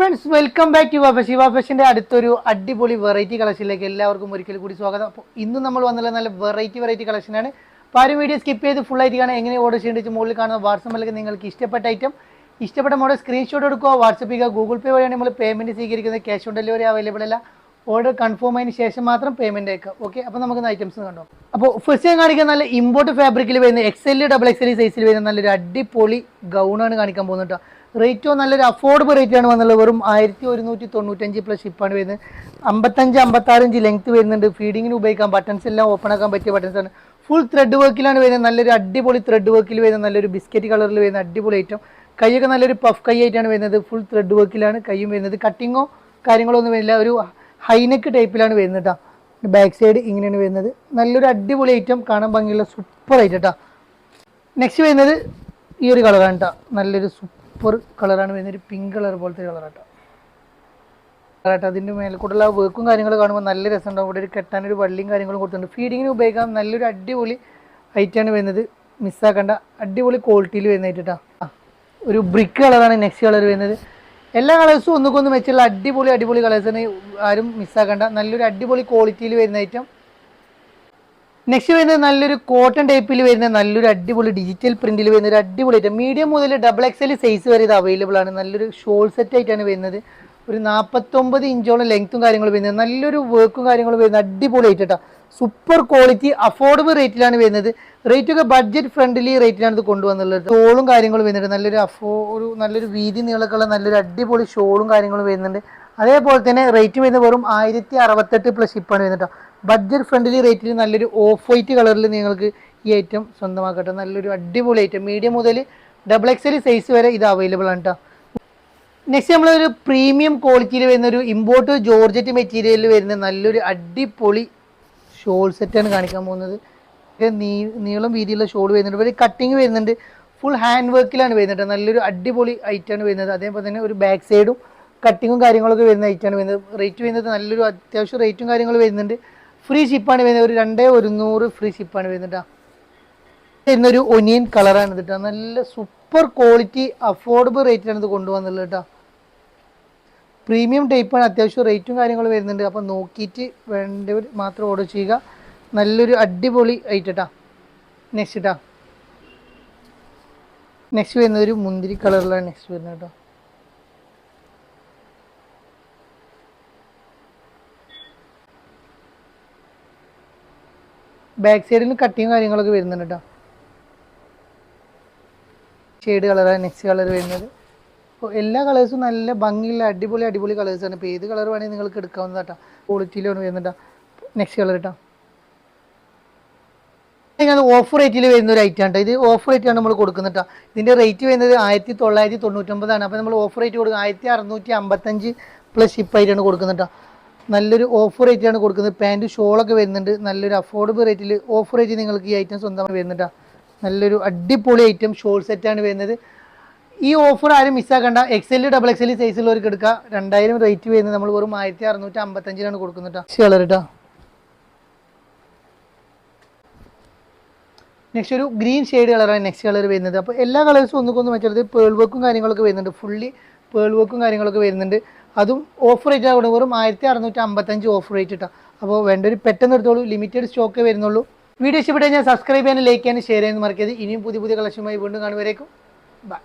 Friends welcome back to Shiva ഫാഷന്റെ അടുത്തൊരു അടിപൊളി variety കളക്ഷനിലേക്ക് എല്ലാവർക്കും ഒരിക്കൽ കൂടി സ്വാഗതം. അപ്പോൾ ഇന്ന് നമ്മൾ വന്നുള്ള നല്ല വെറൈറ്റി വെറൈറ്റി കളക്ഷനാണ് അപ്പോൾ ആരും വീഡിയോ സ്കിപ്പ് ചെയ്ത് ഫുൾ ആയിട്ട് കാണാൻ എങ്ങനെ ഓർഡർ ചെയ്യേണ്ടത് മുകളിൽ കാണുന്ന വാട്സപ്പിലേക്ക് നിങ്ങൾക്ക് ഇഷ്ടപ്പെട്ട ഐറ്റം ഇഷ്ടപ്പെട്ട മോഡൽ സ്ക്രീൻഷോട്ട് എടുക്കുക. വാട്സപ്പ് ചെയ്യുക ഗൂഗിൾ പേ വഴിയാണ് നമ്മൾ പേയ്മെന്റ് സ്വീകരിക്കുന്നത്. ക്യാഷ് ഓൺ ഡെലിവറി അവൈലബിൾ അല്ല. ഓർഡർ കൺഫേം ആയതിനു ശേഷം മാത്രം പേയ്മെന്റ് അയക്കുക. ഓക്കെ അപ്പോൾ നമുക്ക് ഐറ്റംസ് കണ്ടോ? അപ്പോൾ ഫസ്റ്റ് ഞാൻ കാണിക്കാൻ നല്ല ഇമ്പോർട്ട് ഫാബ്രിക്കിൽ വരുന്ന എക്സെൽ ഡബിൾ എക്സെൽ സൈസിൽ വരുന്ന നല്ലൊരു അടിപൊളി ഗൗണാണ് കാണിക്കാൻ പോകുന്നത് റേറ്റോ നല്ലൊരു അഫോർഡബിൾ റേറ്റ് ആണ് വന്നുള്ളത്. വെറും ആയിരത്തി ഒരുന്നൂറ്റി തൊണ്ണൂറ്റഞ്ച് പ്ലസ് ഷിപ്പാണ് വരുന്നത്. അമ്പത്തഞ്ച് അമ്പത്താറഞ്ച് ലെങ്ത് വരുന്നുണ്ട്. ഫീഡിങ്ങിന് ഉപയോഗിക്കാം. ബട്ടൺസ് എല്ലാം ഓപ്പൺ ആക്കാൻ പറ്റിയ ബട്ടൺസ് ആണ്. ഫുൾ ത്രെഡ് വർക്കിലാണ് വരുന്നത്. നല്ലൊരു അടിപൊളി ത്രെഡ് വർക്കിൽ വരുന്ന നല്ലൊരു ബിസ്ക്കറ്റ് കളറിൽ വരുന്ന അടിപൊളി ഐറ്റം കൈയൊക്കെ നല്ലൊരു പഫ് കൈ ആയിട്ടാണ് വരുന്നത്. ഫുൾ ത്രെഡ് വർക്കിലാണ് കൈയും വരുന്നത്. കട്ടിങ്ങോ കാര്യങ്ങളോ ഒന്നും വരില്ല. ഒരു ഹൈനെക്ക് ടൈപ്പിലാണ് വരുന്നത് കേട്ടോ ബാക്ക് സൈഡ് ഇങ്ങനെയാണ് വരുന്നത്. നല്ലൊരു അടിപൊളി ഐറ്റം കാണാൻ ഭംഗിയുള്ള സൂപ്പർ ഐറ്റം കേട്ടോ നെക്സ്റ്റ് വരുന്നത് ഈ ഒരു കളറാണ് കേട്ടോ നല്ലൊരു സൂപ്പർ കളറാണ് വരുന്നത്. ഒരു പിങ്ക് കളർ പോലത്തെ കളർ കേട്ടോ കേട്ടോ അതിന്റെ കൂടുതൽ വർക്കും കാര്യങ്ങളും കാണുമ്പോൾ നല്ല രസമുണ്ടാവും. ഇവിടെ ഒരു കെട്ടാൻ ഒരു വള്ളിയും കാര്യങ്ങളും കൊടുത്തിട്ടുണ്ട്. ഫീഡിങ്ങിന് ഉപയോഗിക്കാൻ നല്ലൊരു അടിപൊളി ഐറ്റമാണ് വരുന്നത്. മിസ്സാക്കണ്ട അടിപൊളി ക്വാളിറ്റിയിൽ വരുന്നതായിട്ട് കേട്ടോ ഒരു ബ്രിക്ക് കളറാണ് നെക്സ്റ്റ് കളർ വരുന്നത്. എല്ലാ കളേഴ്സും ഒന്നുകൊന്ന് വെച്ചുള്ള അടിപൊളി അടിപൊളി കളേഴ്സാണ് ആരും മിസ്സാക്കണ്ട നല്ലൊരു അടിപൊളി ക്വാളിറ്റിയിൽ വരുന്ന ഐറ്റം നെക്സ്റ്റ് വരുന്നത് നല്ലൊരു കോട്ടൺ ടൈപ്പിൽ വരുന്ന നല്ലൊരു അടിപൊളി ഡിജിറ്റൽ പ്രിന്റിൽ വരുന്ന ഒരു അടിപൊളി ഐറ്റം മീഡിയം മുതൽ ഡബിൾ എക്സൽ സൈസ് വരെ ഇത് അവൈലബിൾ ആണ്. നല്ലൊരു ഷോൾ സെറ്റ് ആയിട്ടാണ് വരുന്നത്. ഒരു നാൽപ്പത്തൊമ്പത് ഇഞ്ചോളം ലെങ്ത്തും കാര്യങ്ങളും വരുന്നത്. നല്ലൊരു വർക്കും കാര്യങ്ങളും വരുന്നത് അടിപൊളി ആയിട്ട് കേട്ടോ സൂപ്പർ ക്വാളിറ്റി അഫോർഡബിൾ റേറ്റിലാണ് വരുന്നത്. റേറ്റ് ഒക്കെ ബഡ്ജറ്റ് ഫ്രണ്ട്ലി റേറ്റിലാണ് ഇത് കൊണ്ടുവന്നുള്ളത്. ഷോളും കാര്യങ്ങളും വരുന്നുണ്ട്. നല്ലൊരു അഫോ ഒരു നല്ലൊരു വീതി നീളക്കുള്ള നല്ലൊരു അടിപൊളി ഷോളും കാര്യങ്ങളും വരുന്നുണ്ട്. അതേപോലെ തന്നെ റേറ്റ് വരുന്നത് വെറും ആയിരത്തി അറുപത്തെട്ട് പ്ലസ് ഷിപ്പാണ് വരുന്നത് ബഡ്ജറ്റ് ഫ്രണ്ട്ലി റേറ്റിൽ നല്ലൊരു ഓഫ് വൈറ്റ് കളറിൽ നിങ്ങൾക്ക് ഈ ഐറ്റം സ്വന്തമാക്കട്ടെ. നല്ലൊരു അടിപൊളി ഐറ്റം മീഡിയം മുതൽ ഡബിൾ എക്സൽ സൈസ് വരെ ഇത് അവൈലബിൾ ആണ് കേട്ടോ നെക്സ്റ്റ് നമ്മളൊരു പ്രീമിയം ക്വാളിറ്റിയിൽ വരുന്ന ഒരു ഇമ്പോർട്ട് ജോർജറ്റ് മെറ്റീരിയലിൽ വരുന്ന നല്ലൊരു അടിപൊളി ഷോൾ സെറ്റാണ് കാണിക്കാൻ പോകുന്നത്. നീളം വീതിയുള്ള ഷോൾ വരുന്നുണ്ട്. ഒരു കട്ടിങ് വരുന്നുണ്ട്. ഫുൾ ഹാൻഡ് വർക്കിലാണ് വരുന്നത്. നല്ലൊരു അടിപൊളി ഐറ്റാണ് വരുന്നത്. അതേപോലെ തന്നെ ഒരു ബാക്ക് സൈഡും കട്ടിങ്ങും കാര്യങ്ങളൊക്കെ വരുന്ന ഐറ്റാണ് വരുന്നത്. റേറ്റ് വരുന്നത് നല്ലൊരു അത്യാവശ്യം റേറ്റും കാര്യങ്ങളും വരുന്നുണ്ട്. ഫ്രീ ഷിപ്പാണ് വരുന്നത്. ഒരു രണ്ടേ ഒരുന്നൂറ് ഫ്രീ ഷിപ്പാണ് വരുന്നത് കേട്ടോ വരുന്നൊരു ഒനിയൻ കളറാണ് കേട്ടോ നല്ല സൂപ്പർ ക്വാളിറ്റി അഫോർഡബിൾ റേറ്റിലാണ് ഇത് കൊണ്ടുവന്നുള്ളത് കേട്ടോ പ്രീമിയം ടൈപ്പാണ്. അത്യാവശ്യം റേറ്റും കാര്യങ്ങളും വരുന്നുണ്ട്. അപ്പോൾ നോക്കിയിട്ട് വേണ്ടവർ മാത്രം ഓർഡർ ചെയ്യുക. നല്ലൊരു അടിപൊളി ഐറ്റം കേട്ടോ നെക്സ്റ്റ് ഇട്ടാ നെക്സ്റ്റ് വരുന്നത് ഒരു മുന്തിരി കളറിലാണ് നെക്സ്റ്റ് വരുന്നത് കേട്ടോ ബാക്ക് സൈഡിൽ കട്ടിങ് കാര്യങ്ങളൊക്കെ വരുന്നുണ്ട് കേട്ടോ ഷെയ്ഡ് കളറാണ് നെക്സ്റ്റ് കളർ വരുന്നത്. എല്ലാ കളേഴ്സും നല്ല ഭംഗിയുള്ള അടിപൊളി അടിപൊളി കളേഴ്സ് ആണ്. ഇപ്പോൾ ഏത് കളർ വേണമെങ്കിൽ നിങ്ങൾക്ക് എടുക്കാവുന്ന കേട്ടോ ക്വാളിറ്റിയിലാണ് വരുന്നുണ്ട് നെക്സ്റ്റ് കളർ കേട്ടോ അത് ഓഫ് റേറ്റിൽ വരുന്ന ഒരു ഐറ്റം ആണ് ഇത് ഓഫ് റേറ്റാണ് നമ്മൾ കൊടുക്കുന്നത് കേട്ടോ ഇതിന്റെ റേറ്റ് വരുന്നത് ആയിരത്തി തൊള്ളായിരത്തി തൊണ്ണൂറ്റൊമ്പതാണ് അപ്പോൾ നമ്മൾ ഓഫ് റേറ്റ് കൊടുക്കുക ആയിരത്തി അറുന്നൂറ്റി അമ്പത്തഞ്ച് പ്ലസ് കൊടുക്കുന്നത് കേട്ടോ നല്ലൊരു ഓഫ് ആണ് കൊടുക്കുന്നത്. പാന്റ് ഷോളൊക്കെ വരുന്നുണ്ട്. നല്ലൊരു അഫോർഡബിൾ റേറ്റിൽ ഓഫ് റേറ്റ് നിങ്ങൾക്ക് ഈ ഐറ്റം സ്വന്തമായി വരുന്നുണ്ടോ നല്ലൊരു അടിപൊളി ഐറ്റം ഷോൾ സെറ്റാണ് വരുന്നത്. ഈ ഓഫർ ആരും മിസ്സാക്കണ്ട എക്സൽ ഡബിൾ എക്സൽ സൈസുള്ളവർക്ക് എടുക്കുക രണ്ടായിരം റേറ്റ് വരുന്നത് നമ്മൾ വെറും ആയിരത്തി അറുന്നൂറ്റി അമ്പത്തഞ്ചിനാണ് കൊടുക്കുന്നത് കേട്ടോ കേട്ടോ നെക്സ്റ്റ് ഒരു ഗ്രീൻ ഷെയ്ഡ് കളറാണ് നെക്സ്റ്റ് കളർ വരുന്നത്. അപ്പോൾ എല്ലാ കളേഴ്സും ഒന്നുകൊന്നും വെച്ചത് പേൾ വർക്കും കാര്യങ്ങളൊക്കെ വരുന്നുണ്ട്. ഫുള്ളി പേൾ വർക്കും കാര്യങ്ങളൊക്കെ വരുന്നുണ്ട്. അതും ഓഫർ റേറ്റ് ആകുന്നത് വെറും ആയിരത്തി അറുന്നൂറ്റി അമ്പത്തഞ്ച് ഓഫർ റേറ്റ് ഇട്ടാ അപ്പോൾ വേണ്ട ഒരു പെട്ടെന്ന് എടുത്തോളൂ. ലിമിറ്റഡ് സ്റ്റോക്കേ വരുന്നുള്ളൂ. വീഡിയോ ഇഷ്ടപ്പെട്ടാൽ ഞാൻ സബ്സ്ക്രൈബ് ചെയ്യാനും ലൈക്ക് ചെയ്യാനും ഷെയർ ചെയ്യാനും മറക്കരുത്. ഇനിയും പുതിയ പുതിയ കളക്ഷനുമായി വീണ്ടും കാണുവരേക്കും ബൈ